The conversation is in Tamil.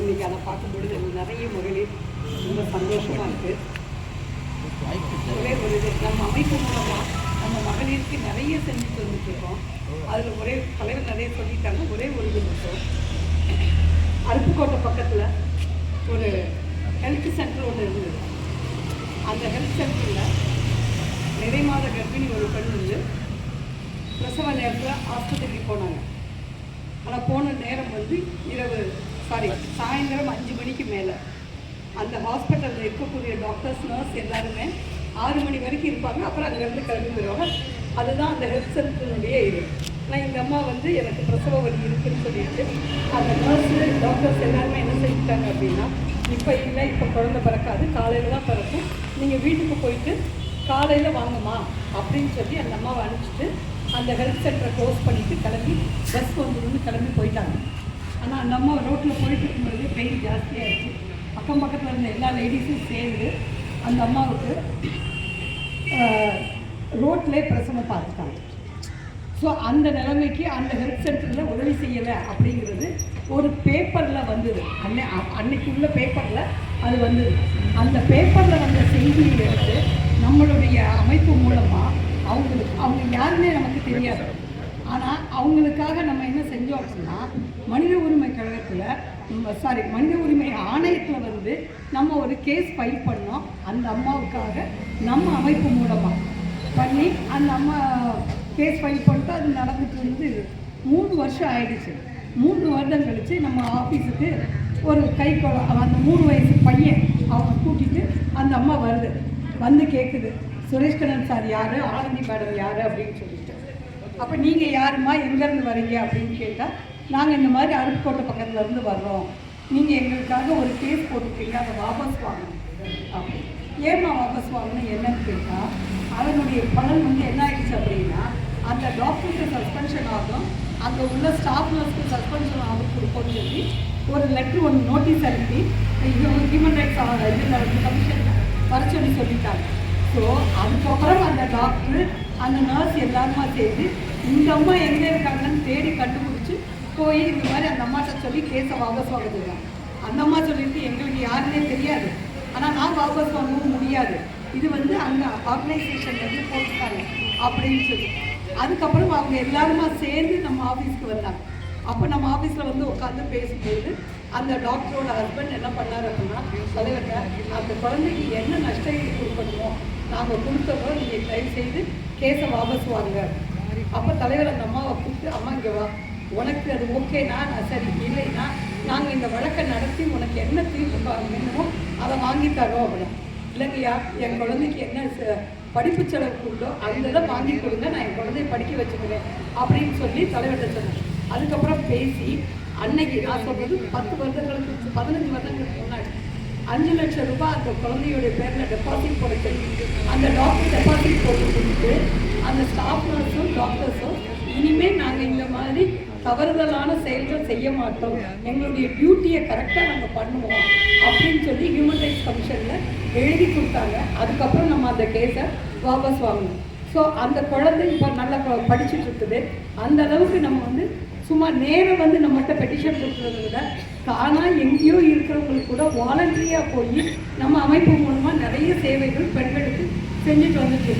இன்னைக்கு அதை பார்க்கும்பொழுது எனக்கு நிறைய மகளிர் ரொம்ப சந்தோஷமாக இருக்குது ஒரே ஒரு இது நம்ம அமைப்பு மூலமாக நம்ம மகளிருக்கு நிறைய செஞ்சுட்டு வந்துட்டுருக்கோம் அதில் ஒரே தலைவர் நிறைய சொல்லிட்டாங்க ஒரே ஒரு இது மட்டும். அருப்புக்கோட்டை பக்கத்தில் ஒரு ஹெல்த் சென்டர் ஒன்று இருந்தது. அந்த ஹெல்த் சென்டரில் நிறை மாத கர்ப்பிணி ஒரு பெண் வந்து பிரசவ நேரத்தில் ஆஸ்பத்திரிக்கு போனாங்க. ஆனால் போன நேரம் வந்து இரவு சாரி சாயந்தரம் அஞ்சு மணிக்கு மேலே. அந்த ஹாஸ்பிட்டலில் இருக்கக்கூடிய டாக்டர்ஸ் நர்ஸ் எல்லாருமே ஆறு மணி வரைக்கும் இருப்பாங்க. அப்புறம் அங்கேருந்து கிளம்பி போயிடுவாங்க அதுதான் அந்த ஹெல்த் சென்டருடைய இது. நான் எங்கள் அம்மா வந்து எனக்கு பிரசவ வலி இருக்குன்னு சொல்லிட்டு அந்த நர்ஸு டாக்டர்ஸ் எல்லாருமே என்ன செஞ்சுட்டாங்க அப்படின்னா இப்போ இல்லை இப்போ குழந்தை பிறக்காது காலையில் தான் பிறக்கும். நீங்கள் வீட்டுக்கு போயிட்டு காலையில் வாங்கம்மா அப்படின்னு சொல்லி அந்த அம்மாவை அனுப்பிச்சிட்டு அந்த ஹெல்த் சென்டரை க்ளோஸ் பண்ணிவிட்டு கிளம்பி பஸ் வந்துடும் கிளம்பி போயிட்டாங்க. ஆனால் அந்த அம்மா ரோட்டில் போயிட்டு இருக்கும்போது பெயின் ஜாஸ்தியாகிடுச்சு அக்கம் பக்கத்தில் இருந்த எல்லா லேடிஸும் சேர்ந்து அந்த அம்மாவுக்கு ரோட்லேயே பிரசவம் பார்த்துட்டாங்க. ஸோ அந்த நிலைமைக்கு அந்த ஹெல்த் சென்டரில் உதவி செய்யலை அப்படிங்கிறது ஒரு பேப்பரில் வந்தது. அன்னை அன்னைக்கு உள்ள பேப்பரில் அது வந்தது. அந்த பேப்பரில் வந்த செய்தியை எடுத்து நம்மளுடைய அமைப்பு மூலமாக அவங்களுக்கு அவங்க யாருமே நமக்கு தெரியாது. ஆனால் அவங்களுக்காக நம்ம என்ன செஞ்சோம் அப்படின்னா மனித உரிமை கழகத்தில் சாரி மனித உரிமை ஆணையத்தில் வந்து நம்ம ஒரு கேஸ் ஃபைல் பண்ணோம். அந்த அம்மாவுக்காக நம்ம அமைப்பு மூலமாக பண்ணி அந்த அம்மா கேஸ் ஃபைல் பண்ணிட்டு அது நடந்துட்டு இருந்து மூணு வருஷம் ஆயிடுச்சு. மூணு வருடம் கழித்து நம்ம ஆஃபீஸுக்கு ஒரு கை அந்த மூணு வயசு பையன் அவங்க கூட்டிகிட்டு அந்த அம்மா வருது. வந்து கேட்குது சுரேஷ் சார் யார்? ஆனந்தி மேடம் யார்? அப்படின்னு சொல்லி. அப்போ நீங்கள் யாரும்மா எங்கேருந்து வரீங்க அப்படின்னு கேட்டால் நாங்கள் இந்த மாதிரி அருப்புக்கோட்டை பக்கத்துலேருந்து வர்றோம். நீங்கள் எங்களுக்காக ஒரு கேஸ் போட்டுருக்கீங்க. அதை வாபஸ் வாங்கணும். அப்படி. ஏம்மா வாபஸ் வாங்கணும்? என்னன்னு கேட்டால் அதனுடைய பலன் வந்து என்ன ஆயிடுச்சு அப்படின்னா அந்த டாக்டருக்கு சஸ்பென்ஷன் ஆகும். அங்கே உள்ள ஸ்டாஃப் நர்ஸ்க்கு சஸ்பென்ஷன் ஆகும் கொடுப்போம்னு சொல்லி ஒரு லெட்ரு ஒன்று நோட்டீஸ் அனுப்பி ஹியூமன் ரைட்ஸ் இதில் கமிஷன் வர சொல்லி சொல்லிட்டாங்க. ஸோ அதுக்கப்புறம் அந்த டாக்டர் அந்த நர்ஸ் எல்லாருமா சேர்ந்து இந்த அம்மா எங்கே இருக்காங்கன்னு தேடி கண்டுபிடிச்சி போய் இந்த மாதிரி அந்த அம்மாட்ட சொல்லி கேஸை வாபஸ் வாங்க அந்த அம்மா சொல்லிட்டு எங்களுக்கு யாருன்னே தெரியாது. ஆனால் நான் வாபஸ் வாங்கவும் முடியாது. இது வந்து அங்கே ஆர்கனைசேஷன் வந்து போட்டுட்டாங்க அப்படின்னு சொல்லி. அதுக்கப்புறம் அவங்க எல்லாருமா சேர்ந்து நம்ம ஆஃபீஸ்க்கு வந்தாங்க. அப்போ நம்ம ஆஃபீஸில் வந்து உட்காந்து பேசும்போது அந்த டாக்டரோட ஹஸ்பண்ட் என்ன பண்ணார் அப்படின்னா தலைவர்கிட்ட அந்த குழந்தைக்கு என்ன நஷ்டம் ஈடு கொடுக்கணுமோ நாங்கள் கொடுத்தோம் நீங்கள் தயவு செய்து கேஸை வாபஸ் வாங்க. அப்போ தலைவர் அந்த அம்மாவை கூப்பிட்டு அம்மா இங்கே வா. உனக்கு அது ஓகேனா நான் சரி. இல்லைன்னா நாங்கள் இந்த வழக்கை நடத்தி உனக்கு என்ன தீர்வு வேணுமோ அதை வாங்கி தரோம். அப்படின்னு இல்லைங்கய்யா என் குழந்தைக்கு என்ன படிப்பு செலவுக்கு உண்டோ அந்த இதை வாங்கி கொடுங்க. நான் என் குழந்தைய படிக்க வச்சுக்கிறேன். அப்படின்னு சொல்லி தலைவர்கிட்ட சொன்னேன் அதுக்கப்புறம் பேசி அன்னைக்கு நான் சொல்றது பத்து வருடங்களுக்கு பதினஞ்சு வருடங்களுக்கு முன்னாடி அஞ்சு லட்சம் ரூபாய் அந்த குழந்தையோட பேரில் டெபாசிட் போட சொல்லி அந்த டாக்டர் டெபாசிட் போட்டு கொடுத்து அந்த ஸ்டாஃப் நர்ஸும் டாக்டர்ஸும் இனிமேல் நாங்கள் இந்த மாதிரி தவறுதலான செயல்கள் செய்ய மாட்டோம். எங்களுடைய டியூட்டியை கரெக்டாக நாங்கள் பண்ணுவோம் அப்படின்னு சொல்லி ஹியூமன் ரைட்ஸ் கமிஷனில் எழுதி கொடுத்தாங்க. அதுக்கப்புறம் நம்ம அந்த கேஸை வாபஸ் வாங்கணும். ஸோ அந்த குழந்தை இப்போ நல்லா படிச்சுட்டு இருக்குது அந்த அளவுக்கு நம்ம வந்து சும்மா நேரம் வந்து நம்மகிட்ட பெட்டிஷன் கொடுக்குறத விட தானாக எங்கேயோ இருக்கிறவங்களுக்கு கூட வாலண்டரியாக போய் நம்ம அமைப்பு மூலமாக நிறைய சேவைகள் பெண்களுக்கு செஞ்சுட்டு வந்துட்டு